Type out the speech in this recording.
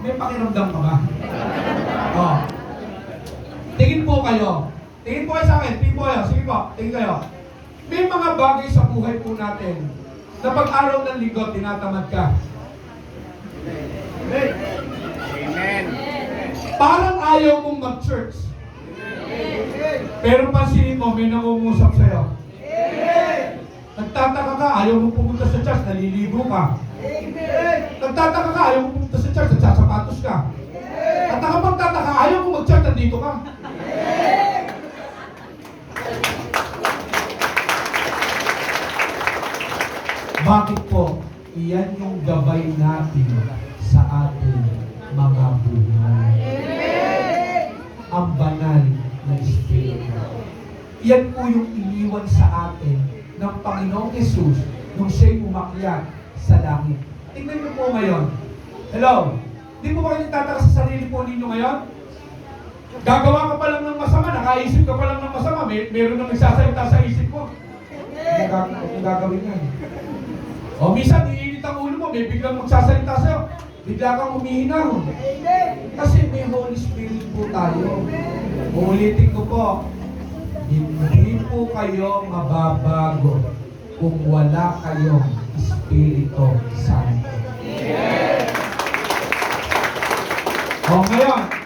may pakiramdam ka ba? Oh. Tingin po kayo. Tingin po kayo sa akin. Tingin po kayo. Sige po. Tingin kayo. May mga bagay sa buhay po natin na pag araw ng linggo, tinatamad ka. Amen. Parang ayaw mong mag-church. Pero pansinin mo, may nangungusap sa'yo. Nagtataka ka, ayaw mong pumunta sa church, naliligo ka. Nagtataka ka, ayaw mong church, nagsasapatos ka. At nakapagtataka, ayaw mong mag-church, nandito ka. Bakit po? Iyan yung gabay natin sa ating mga buhay. Ang banal na Espiritu. Yan po yung iniwan sa atin ng Panginoong Yesus nung siya'y umakyat sa langit. Tingnan niyo po ngayon. Hello? Di po ba kayo nagtataka sa sarili po ninyo ngayon? Gagawa ka pa lang ng masama, nakaisip ka pa lang ng masama, may, meron nang nagsasalita sa isip ko. Ano ano gagawin yan? O minsan, iinit ang ulo mo, may biglang magsasalita sa'yo. Bigla kang humihinahon. Kasi may Holy Spirit po tayo. Uulitin ko po, hindi po kayo mababago kung wala kayong Espiritu Santo. O ngayon,